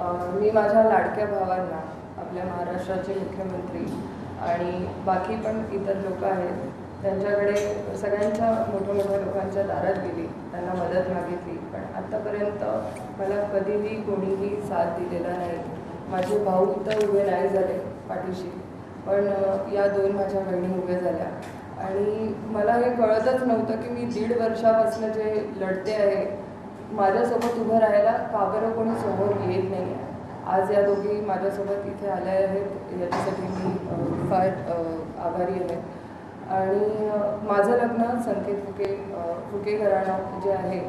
मी माझ्या लाडक्या भावांना आपल्या महाराष्ट्राचे मुख्यमंत्री आणि बाकी पण इतर लोक आहेत त्यांच्याकडे सगळ्यांच्या मोठ्या मोठ्या लोकांच्या दारात गेली त्यांना मदत मागितली. पण आत्तापर्यंत मला कधीही कोणीही साथ दिलेला नाही. माझे भाऊ तर उभे नाही झाले पाठीशी पण या दोन माझ्या बहिणी उभ्या झाल्या. आणि मला हे कळतच नव्हतं की मी दीड वर्षापासून जे लढते आहे माझ्यासोबत उभं राहायला का बरं कोणी समोर येत नाही आहे आज या दोघी माझ्यासोबत इथे आल्या आहेत. याच्यासाठी मी फार आभारी आहे. आणि माझं लग्न संकेत फुके फुके घराणं जे आहे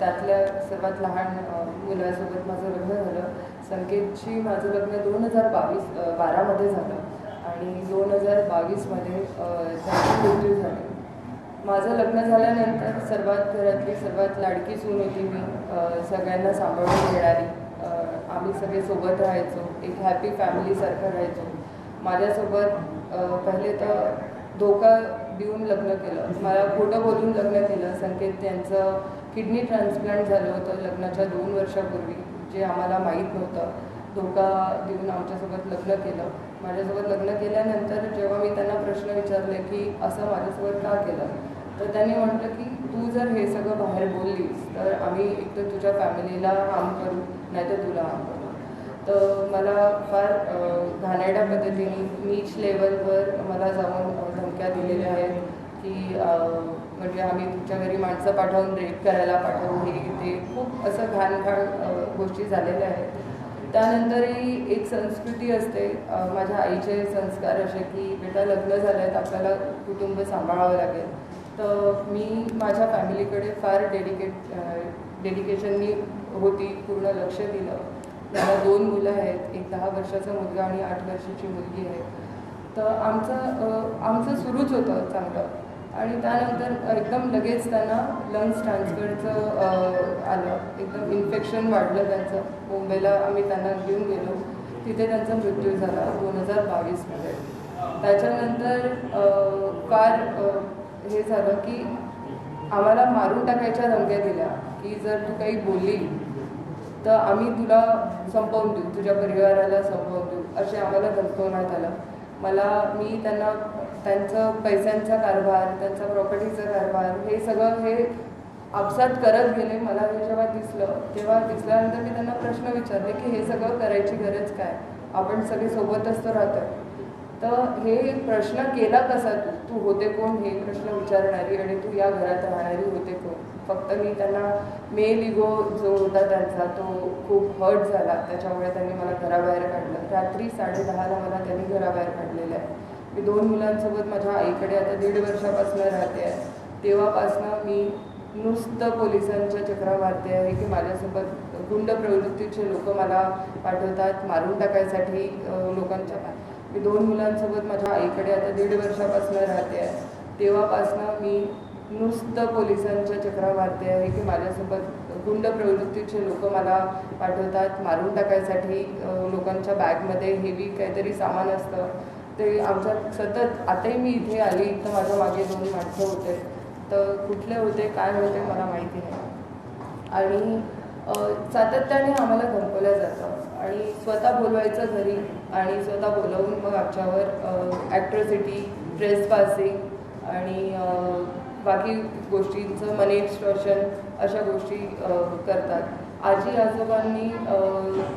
त्यातल्या सर्वात लहान मुलासोबत माझं लग्न झालं. संकेतशी माझं लग्न दोन हजार बावीस बारामध्ये झालं. आणि दोन हजार बावीसमध्ये त्यांची मृत्यू झाली. माझं लग्न झाल्यानंतर सर्वात घरातली सर्वात लाडकी सून होती मी. सगळ्यांना सांभाळून घेणारी. आम्ही सगळे सोबत राहायचो. एक हॅपी फॅमिलीसारखं राहायचो. माझ्यासोबत पहिले तर धोका देऊन लग्न केलं. मला खोटं बोलून लग्न केलं. संकेत त्यांचं किडनी ट्रान्सप्लांट झालं होतं लग्नाच्या दोन वर्षापूर्वी जे आम्हाला माहीत नव्हतं. धोका देऊन आमच्यासोबत लग्न केलं. माझ्यासोबत लग्न केल्यानंतर जेव्हा मी त्यांना प्रश्न विचारले की असं माझ्यासोबत का केलं? तर त्यांनी म्हटलं की तू जर हे सगळं बाहेर बोललीस तर आम्ही एक तर तुझ्या फॅमिलीला हार्म करू नाही तर तुला हार्म करू. तर मला फार घाणेरड्या पद्धतीने नीच लेवलवर मला जाऊन धमक्या दिलेल्या आहेत की म्हणजे आम्ही तुमच्या घरी माणसं पाठवून रेप करायला पाठवू हे ते खूप असं घाण घाण गोष्टी झालेल्या आहेत. त्यानंतरही एक संस्कृती असते माझ्या आईचे संस्कार असे की बेटा लग्न झालं आहेत आपल्याला कुटुंब सांभाळावं लागेल. तर मी माझ्या फॅमिलीकडे फार डेडिकेट डेडिकेशननी होती पूर्ण लक्ष दिलं. मला दोन मुलं आहेत एक दहा वर्षाचा मुलगा आणि आठ वर्षाची मुलगी आहे. तर आमचं आमचं सुरूच होतं चांगलं. आणि त्यानंतर एकदम लगेच त्यांना लंग्स ट्रान्सफरचं आलं. एकदम इन्फेक्शन वाढलं त्यांचं. मुंबईला आम्ही त्यांना घेऊन गेलो. तिथे त्यांचा मृत्यू झाला दोन हजार बावीसमध्ये. त्याच्यानंतर फार हे झालं की आम्हाला मारून टाकायच्या धमक्या दिल्या की जर तू काही बोलली तर आम्ही तुला संपवून देऊ तुझ्या परिवाराला संपवून देऊ असे आम्हाला धमकवण्यात आलं. मला मी त्यांना त्यांचं पैशांचा कारभार त्यांचा प्रॉपर्टीचा कारभार हे सगळं हे आपसात करत गेले मला हे जेव्हा दिसलं तेव्हा दिसल्यानंतर मी त्यांना प्रश्न विचारले की हे सगळं करायची गरज काय? आपण सगळे सोबतच तर राहतो तर हे प्रश्न केला कसा तू? तू होते कोण हे प्रश्न विचारणारी आणि तू या घरात राहणारी होते कोण? फक्त मी त्यांना मेल इगो जो होता त्यांचा तो खूप हर्ट झाला. त्याच्यामुळे त्यांनी मला घराबाहेर काढलं. रात्री साडेदहाला मला त्यांनी घराबाहेर काढलेलं आहे. मी दोन मुलांसोबत माझ्या आईकडे आता दीड वर्षापासून राहते आहे. तेव्हापासनं मी नुसतं पोलिसांच्या चक्रा मारते आहे की माझ्यासोबत गुंड प्रवृत्तीचे लोक मला पाठवतात. मारून टाकायसाठी लोकांच्या मी दोन मुलांसोबत माझ्या आईकडे आता दीड वर्षापासून राहते आहे. तेव्हापासनं मी नुसतं पोलिसांच्या चक्रा मारते आहे की माझ्यासोबत गुंड प्रवृत्तीचे लोक मला पाठवतात. मारून टाकायसाठी लोकांच्या बॅगमध्ये हेवी काहीतरी सामान असतं. ते आमच्या सतत आताही मी इथे आली तर माझ्या मागे दोन माणसं होते. तर कुठले होते काय होते मला माहिती नाही. आणि सातत्याने आम्हाला धमकवलं जातं. आणि स्वतः बोलवायचं घरी आणि स्वतः बोलवून मग आमच्यावर ॲट्रॉसिटी ड्रेस पासिंग आणि बाकी गोष्टींचं मनी एक्स्ट्रॉशन अशा गोष्टी करतात. आजी आजोबांनी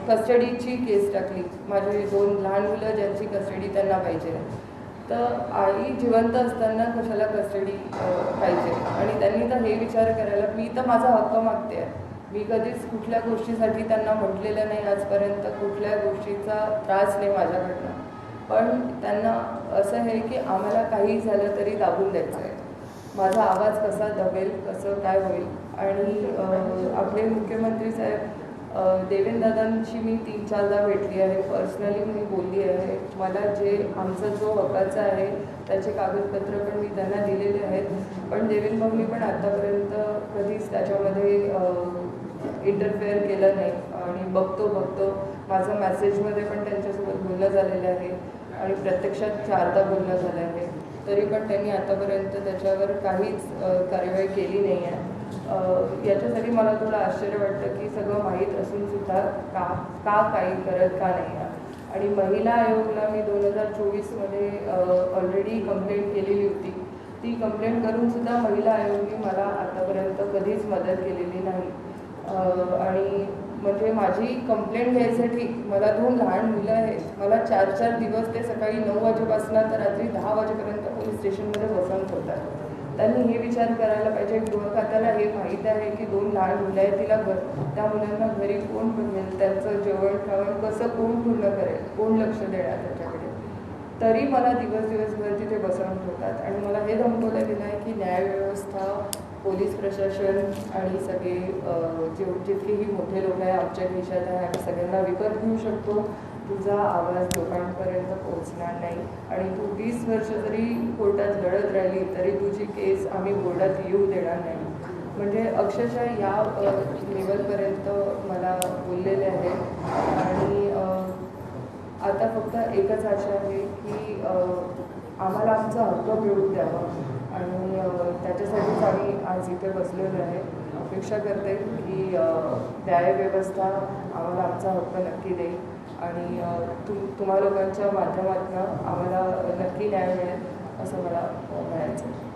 कस्टडीची केस टाकली. माझे दोन लहान मुलं ज्यांची कस्टडी त्यांना पाहिजे. तर आई जिवंत असताना कशाला कस्टडी पाहिजे? आणि त्यांनी तर हे विचार करायला मी तर माझा हक्क मागते. आहे मी कधीच कुठल्या गोष्टीसाठी त्यांना म्हटलेलं नाही आजपर्यंत कुठल्या गोष्टीचा त्रास नाही माझ्याकडनं. पण त्यांना असं आहे की आम्हाला काही झालं तरी दाबून द्यायचं आहे माझा आवाज कसा दबेल कसं काय होईल? आणि आपले मुख्यमंत्री साहेब अ, मी तीन चारदा भेटली आहे. पर्सनली मी बोलली आहे. मला जे आमचा जो हक्काचा आहे त्याचे कागदपत्र पण मी त्यांना दिलेले आहेत. पण देवेंद्र भाऊनी पण आत्तापर्यंत कधीच त्याच्यामध्ये इंटरफेअर केलं नाही. आणि बघतो बघतो. माझं मॅसेजमध्ये पण त्यांच्यासोबत बोलणं झालेलं आहे. आणि प्रत्यक्षात चारदा बोलणं झालं आहे. तरी पण त्यांनी आतापर्यंत त्याच्यावर काहीच अ, कार्यवाही केली नाही आहे. याच्यासाठी मला थोडं आश्चर्य वाटतं की सगळं माहीत असून सुद्धा का का काही करत का नाही आहे. आणि महिला आयोगला मी दोन हजार चोवीसमध्ये ऑलरेडी कंप्लेंट केलेली होती. ती कंप्लेंट करूनसुद्धा महिला आयोगने मला आतापर्यंत कधीच मदत केलेली नाही. आणि म्हणजे माझी कंप्लेंट घ्यायसाठी मला दोन लहान मुलं आहेत. मला चार चार दिवस ते सकाळी नऊ वाजेपासून तर रात्री दहा वाजेपर्यंत पोलीस स्टेशनमध्ये बसवून ठेवतात. त्यांनी हे विचार करायला पाहिजे. गृहखात्याला हे माहीत आहे की दोन लहान मुलं आहेत तिला घर त्या मुलांना घरी कोण बघेल त्यांचं जेवण खावण कसं कोण पूर्ण करेल? कोण लक्ष देणार त्याच्याकडे? तरी मला दिवस दिवसभर तिथे बसवून ठेवतात. आणि मला हे धमकवलं गेलं आहे की न्यायव्यवस्था पोलीस प्रशासन आणि सगळे जे जितकेही मोठे लोक आहे आमच्या देशात आहे आम्ही सगळ्यांना विकत घेऊ शकतो. तुझा आवाज लोकांपर्यंत पोहोचणार नाही. आणि तू वीस वर्ष जरी कोर्टात लढत राहिली तरी तुझी केस आम्ही बोर्डात येऊ देणार नाही. म्हणजे अक्षरशः या लेवलपर्यंत मला बोललेले आहे आणि आता फक्त एकच आशा आहे की आम्हाला आमचा हक्क मिळून द्यावा. आणि त्याच्यासाठीच आम्ही आज इथे बसलेलो आहे. अपेक्षा करते की न्यायव्यवस्था आम्हाला आमचा हक्क नक्की देईल. आणि तुम तुम्हा लोकांच्या माध्यमातून आम्हाला नक्की न्याय मिळेल असं मला म्हणायचं आहे.